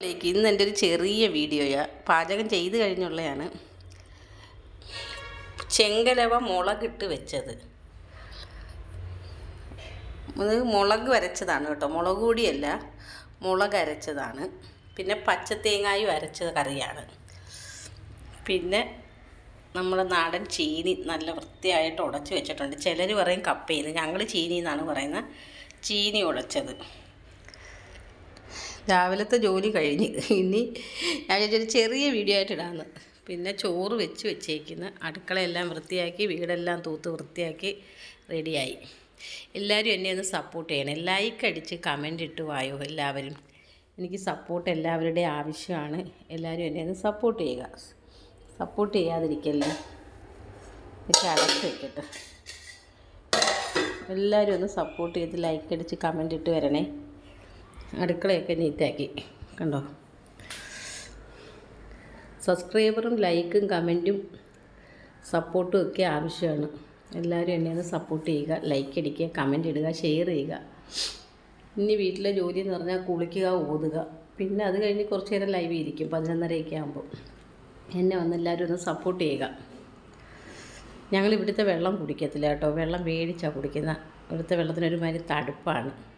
ലേക്ക് ഇന്ന് എന്റെ ഒരു ചെറിയ വീഡിയോയാ. പാചകം ചെയ്ത് കഴിഞ്ഞുള്ളതാണ് ചെങ്കലവ മുളകിട്ട് വെച്ചത്. അത് മുളക് വരച്ചതാണ് കേട്ടോ. മുളക് കൂടിയല്ല മുളക് അരച്ചതാണ്. പിന്നെ പച്ച പച്ചത്തേങ്ങായും അരച്ച കറിയാണ്. പിന്നെ നമ്മുടെ നാടൻ ചീനി നല്ല വൃത്തിയായിട്ട് ഉടച്ച് വെച്ചിട്ടുണ്ട്. ചിലർ പറയും കപ്പയെന്ന് ഞങ്ങൾ ചീനി എന്നാണ് പറയുന്നത്. ചീനി ഉടച്ചത്. രാവിലത്തെ ജോലി കഴിഞ്ഞ്. ഇനി ഞാൻ ചോദിച്ചൊരു ചെറിയ വീഡിയോ ആയിട്ട് ഇടാമെന്ന് പിന്നെ ചോറ് വെച്ച് വെച്ചേക്കുന്ന. അടുക്കളയെല്ലാം വൃത്തിയാക്കി വീടെല്ലാം തൂത്ത് വൃത്തിയാക്കി റെഡിയായി. എല്ലാവരും എന്നെ ഒന്ന് സപ്പോർട്ട് ചെയ്യണം. ലൈക്ക് അടിച്ച് കമന്റ് ഇട്ട് വായോ എല്ലാവരും. എനിക്ക് സപ്പോർട്ട് എല്ലാവരുടെയും ആവശ്യമാണ്. എല്ലാവരും എന്നെ ഒന്ന് സപ്പോർട്ട് ചെയ്യുക. സപ്പോർട്ട് ചെയ്യാതിരിക്കല്ലേ? അടച്ച് വെക്കട്ടെ. എല്ലാവരും ഒന്ന് സപ്പോർട്ട് ചെയ്ത് ലൈക്ക് അടിച്ച് കമന്റ് ഇട്ട് വരണേ. അടുക്കളയൊക്കെ നീറ്റാക്കി. കണ്ടോ? സബ്സ്ക്രൈബറും ലൈക്കും കമന്റും സപ്പോർട്ടും ഒക്കെ ആവശ്യമാണ്. എല്ലാവരും എന്നെ ഒന്ന് സപ്പോർട്ട് ചെയ്യുക ലൈക്ക് അടിക്കുക കമന്റ് ഇടുക ഷെയർ ചെയ്യുക. ഇനി വീട്ടിലെ ജോലി എന്ന് പറഞ്ഞാൽ കുളിക്കുക ഓതുക പിന്നെ അത് കഴിഞ്ഞ് കുറച്ച് നേരം ലൈവ് ഇരിക്കും പതിനൊന്നരയൊക്കെ ആകുമ്പോൾ എന്നെ വന്ന് എല്ലാവരും ഒന്ന് സപ്പോർട്ട് ചെയ്യുക. ഞങ്ങൾ ഇവിടുത്തെ വെള്ളം കുടിക്കത്തില്ല കേട്ടോ. വെള്ളം മേടിച്ചാണ് കുടിക്കുന്നത്. ഇവിടുത്തെ വെള്ളത്തിനൊരു മാതിരി തടുപ്പാണ്.